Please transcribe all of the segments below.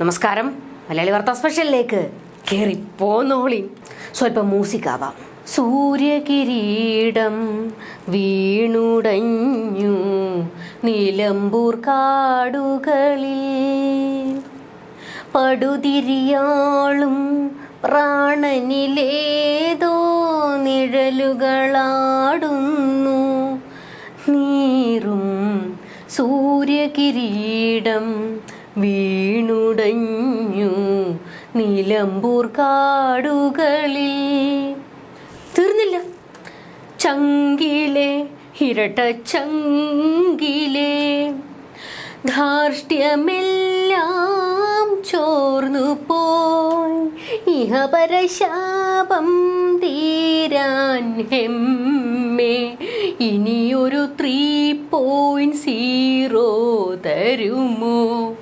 നമസ്കാരം. മലയാളി വാർത്താ സ്പെഷ്യലിലേക്ക് കയറി പോന്നോളി. സ്വല്പം മ്യൂസിക് സൂര്യകിരീടം വീണുടഞ്ഞു. നിലമ്പൂർ കാടുകളിൽ പടുതിരിയാളും പ്രാണനിലേതോ നിഴലുകളാടുന്നു. നീറും സൂര്യകിരീടം വീണുടഞ്ഞു നിലമ്പൂർ കാടുകളിൽ. തീർന്നില്ല. ചങ്കിലെ ഇരട്ട ചങ്കിലെ ധാർഷ്ട്യമെല്ലാം ചോർന്നു പോയി ഇഹപരശാപം തീരാൻ ഹെമ്മേ ഇനിയൊരു ത്രീ പോയിന്റ് സീറോ തരുമോ?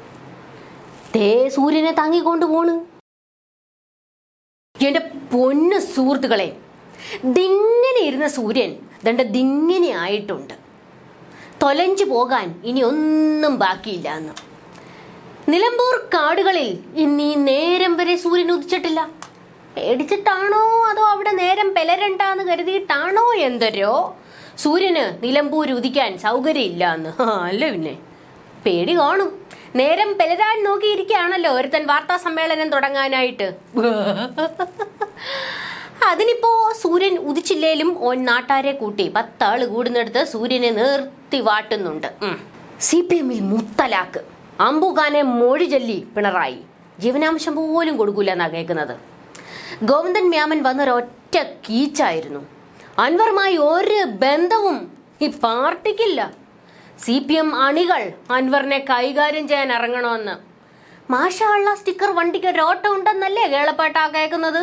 തേ സൂര്യനെ താങ്ങിക്കൊണ്ട് പോണ്. എന്റെ പൊന്നു സുഹൃത്തുക്കളെ ദിങ്ങനെ ഇരുന്ന സൂര്യൻ ദണ്ട ദിങ്ങനെ ആയിട്ടുണ്ട്. തൊലഞ്ചു പോകാൻ ഇനി ഒന്നും ബാക്കിയില്ല എന്ന്. നിലമ്പൂർ കാടുകളിൽ ഇന്ന് ഈ നേരം വരെ സൂര്യൻ ഉദിച്ചിട്ടില്ല. പേടിച്ചിട്ടാണോ അതോ അവിടെ നേരം പെലരണ്ടാന്ന് കരുതിയിട്ടാണോ എന്തരോ? സൂര്യന് നിലമ്പൂർ ഉദിക്കാൻ സൗകര്യമില്ല എന്ന്. അല്ല പിന്നെ? പേടി കാണും. നേരം പെലരാൻ നോക്കിയിരിക്കുകയാണല്ലോ ഒരുത്തൻ വാർത്താ സമ്മേളനം തുടങ്ങാനായിട്ട്. അതിനിപ്പോ സൂര്യൻ ഉദിച്ചില്ലേലും ഓൻ നാട്ടാരെ കൂട്ടി പത്താൾ കൂടുന്നിടത്ത് സൂര്യനെ നിർത്തി വാട്ടുന്നുണ്ട്. സി പി എമ്മിൽ മുത്തലാക്ക് അമ്പുഖാനെ മൊഴി ചൊല്ലി പിണറായി. ജീവനാംശം പോലും കൊടുക്കൂല എന്നാ കേൾക്കുന്നത്. ഗോവിന്ദൻ മ്യാമൻ വന്നൊരൊറ്റ കീച്ചായിരുന്നു. അൻവറുമായി ഒരു ബന്ധവും ഈ പാർട്ടിക്കില്ല. സി പി എം അണികൾ അൻവറിനെ കൈകാര്യം ചെയ്യാൻ ഇറങ്ങണമെന്ന്. മാഷാള്ള സ്റ്റിക്കർ വണ്ടിക്ക് ഒരോട്ടം ഉണ്ടെന്നല്ലേ കേളപ്പേട്ട കേൾക്കുന്നത്?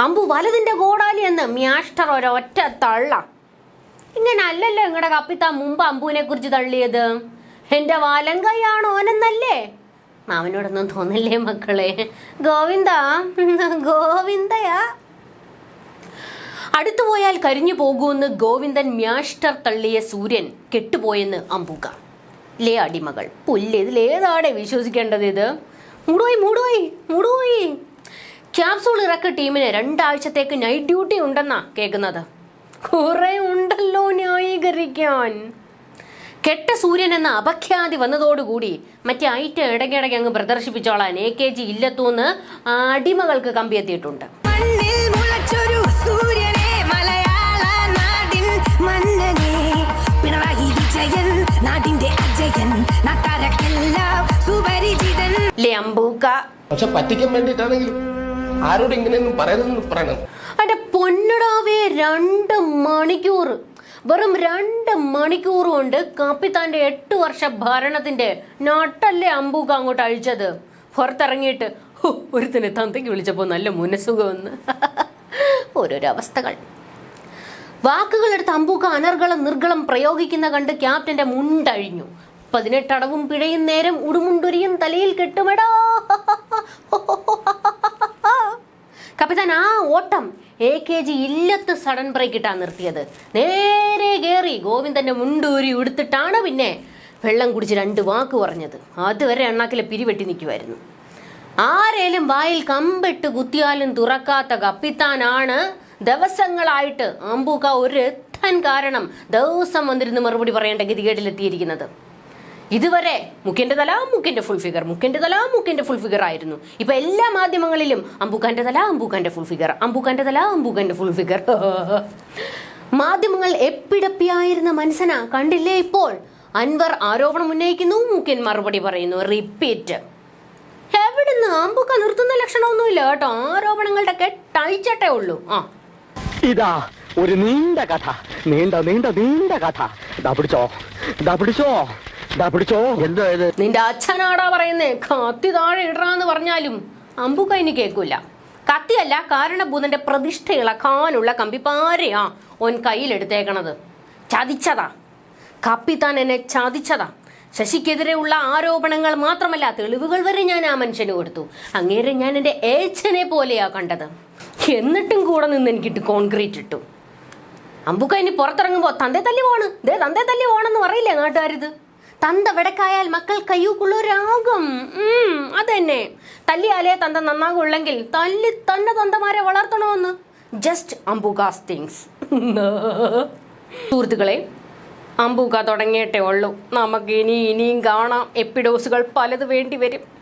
അമ്പു വലതിന്റെ ഗോഡാലി എന്ന് മ്യാഷ്ടർ ഒരൊറ്റ തള്ള. ഇങ്ങനെ അല്ലല്ലോ നിങ്ങളുടെ കപ്പിത്ത മുമ്പ് അമ്പുവിനെ കുറിച്ച് തള്ളിയത്. എന്റെ വാലങ്കയാണ് കൈയാണോ ഓനെന്നല്ലേ? മാമനോടൊന്നും തോന്നില്ലേ മക്കളെ? ഗോവിന്ദ ഗോവിന്ദയാ. അടുത്തു പോയാൽ കരിഞ്ഞു പോകുമെന്ന് ഗോവിന്ദൻ മ്യാഷ്ടർ തള്ളിയ സൂര്യൻ കെട്ടുപോയെന്ന് അമ്പുക ലേ അടിമകൾ പുല്ല് ഇതിലേതാടെ വിശ്വസിക്കേണ്ടത് ഇത്? മൂടുപോയി മൂടുപോയി മൂടുപോയി. ക്യാപ്സൂൾ ഇറക്ക ടീമിന് രണ്ടാഴ്ചത്തേക്ക് നൈറ്റ് ഡ്യൂട്ടി ഉണ്ടെന്നാ കേൾക്കുന്നത്. കുറെ ഉണ്ടല്ലോ ന്യായീകരിക്കാൻ. കെട്ട സൂര്യൻ എന്ന അപഖ്യാതി വന്നതോടുകൂടി മറ്റേ ഐറ്റ ഇടയ്ക്കിടയ്ക്ക് അങ്ങ് പ്രദർശിപ്പിച്ചോളാൻ എ കെ ജി ഇല്ലത്തൂന്ന് അടിമകൾക്ക് കമ്പിയെത്തിയിട്ടുണ്ട്. മണ്ണിൽ മന്നനെ പിണറായി വിജയൻ നാടിന്റെ അജയൻ നാട്ടാരക്കെല്ലാം സുപരിചിതൻ. ലംബൂക്ക. പക്ഷെ പറ്റിക്കാൻ വേണ്ടിട്ടാണെങ്കിലും ആരോട് ഇങ്ങനെയൊന്നും പറയുന്നതെന്ന് പറയണം. അന്റെ പൊന്നടാവേ രണ്ട് മണിക്കൂർ വെറും രണ്ട് മണിക്കൂർ കൊണ്ട് കാപ്പിത്താന്റെ എട്ട് വർഷ ഭരണത്തിന്റെ നട്ടല്ലേ അമ്പൂക്ക അങ്ങോട്ട് അഴിച്ചത്. പുറത്തിറങ്ങിയിട്ട് ഒരുത്തനെ തന്തയ്ക്ക് വിളിച്ചപ്പോൾ നല്ല മുനസുഖമെന്ന് ഓരോരോ അവസ്ഥകൾ. വാക്കുകളെടുത്ത് അമ്പൂക്ക അനർഗളം നിർഗളം പ്രയോഗിക്കുന്ന കണ്ട് ക്യാപ്റ്റന്റെ മുണ്ടഴിഞ്ഞു. പതിനെട്ടടവും പിഴയും നേരം ഉടുമുണ്ടുരിയും തലയിൽ കെട്ടുമടോ. കപ്പിത്താൻ ആ ഓട്ടം എ കെ ജി ഇല്ലത്ത് സഡൻ ബ്രേക്ക് ഇട്ടാ നിർത്തിയത്. നേരെ കയറി ഗോവിന്ദന്റെ മുണ്ടൂരി ഉടുത്തിട്ടാണ് പിന്നെ വെള്ളം കുടിച്ച് രണ്ട് വാക്ക് പറഞ്ഞത്. അതുവരെ എണ്ണാക്കിലെ പിരിവെട്ടി നിൽക്കുമായിരുന്നു ആരേലും വായിൽ കമ്പിട്ട് കുത്തിയാലും തുറക്കാത്ത കപ്പിത്താനാണ് ദിവസങ്ങളായിട്ട് അമ്പുക ഒരു എത്താൻ കാരണം ദിവസം വന്നിരുന്ന് മറുപടി പറയേണ്ട ഗതികേടിലെത്തിയിരിക്കുന്നത്. ഇതുവരെ മുക്കിന്റെ തല മുക്കിന്റെ ഫുൾ ഫിഗർ മുക്കിന്റെ തല മുക്കിന്റെ ഫുൾ ഫിഗർ ആയിരുന്നു. ഇപ്പൊ എല്ലാ മാധ്യമങ്ങളിലും അമ്പൂക്കാന്റെ തല അമ്പൂക്കാന്റെ ഫുൾ ഫിഗർ അമ്പൂക്കാന്റെ തല അമ്പൂക്കാന്റെ ഫുൾ ഫിഗർ മാധ്യമങ്ങൾ എപ്പിടപ്പിയായിരുന്ന മനസ്സന കണ്ടില്ലേ ഇപ്പോൾ? അൻവർ ആരോപണം ഉന്നയിക്കുന്നു മുക്കിൻ മറുപടി പറയുന്നു റിപ്പീറ്റ് എവിടുന്ന്? അമ്പുക്ക നിർത്തുന്ന ലക്ഷണമൊന്നുമില്ല കേട്ടോ. ആരോപണങ്ങളുടെ കെട്ടഴിച്ചട്ടേ ഉള്ളൂ. ആ ഇതാ ഒരു നീണ്ട കഥ. നീണ്ട നീണ്ട നീണ്ട കഥ. ദാ പിടിച്ചോ. ദാ പിടിച്ചോ. എന്താ ഇത്? നിന്റെ അച്ഛനാടാ പറയുന്നേ. കത്തി താഴെ ഇടറാന്ന് പറഞ്ഞാലും അമ്പുകൈന് കേൾക്കൂല. കത്തിയല്ല കാരണഭൂതന്റെ പ്രതിഷ്ഠ ഇളക്കാനുള്ള കമ്പിപ്പാരയാ ഓൻ കയ്യിലെടുത്തേക്കണത്. ചതിച്ചതാ. കപ്പിത്താൻ എന്നെ ചതിച്ചതാ. ശശിക്കെതിരെയുള്ള ആരോപണങ്ങൾ മാത്രമല്ല തെളിവുകൾ വരെ ഞാൻ ആ മനുഷ്യന് കൊടുത്തു. അങ്ങേരെ ഞാൻ എന്റെ ഏച്ചനെ പോലെയാ കണ്ടത്. എന്നിട്ടും കൂടെ നിന്ന് എനിക്കിട്ട് കോൺക്രീറ്റ് ഇട്ടു. അമ്പുക്ക ഇനി പുറത്തിറങ്ങുമ്പോൾ തന്തേ തല്ലി പോണ്. ദേ തന്തേ തല്ലി പോണെന്ന് പറയില്ലേ നാട്ടുകാരിത്? തന്ത വിടക്കായാൽ മക്കൾ കയ്യൂക്കുള്ളവരാകും. അതന്നെ. തല്ലിയാലേ തന്ത നന്നാകുള്ളെങ്കിൽ തല്ലി തന്നെ തന്തമാരെ വളർത്തണമെന്ന്. ജസ്റ്റ് അമ്പുകാസ് തിങ്സ് സുഹൃത്തുക്കളെ അമ്പൂക്ക തുടങ്ങിയിട്ടേ ഉള്ളൂ. നമുക്ക് ഇനി ഇനിയും കാണാം. എപ്പിഡോസുകൾ പലത് വേണ്ടി വരും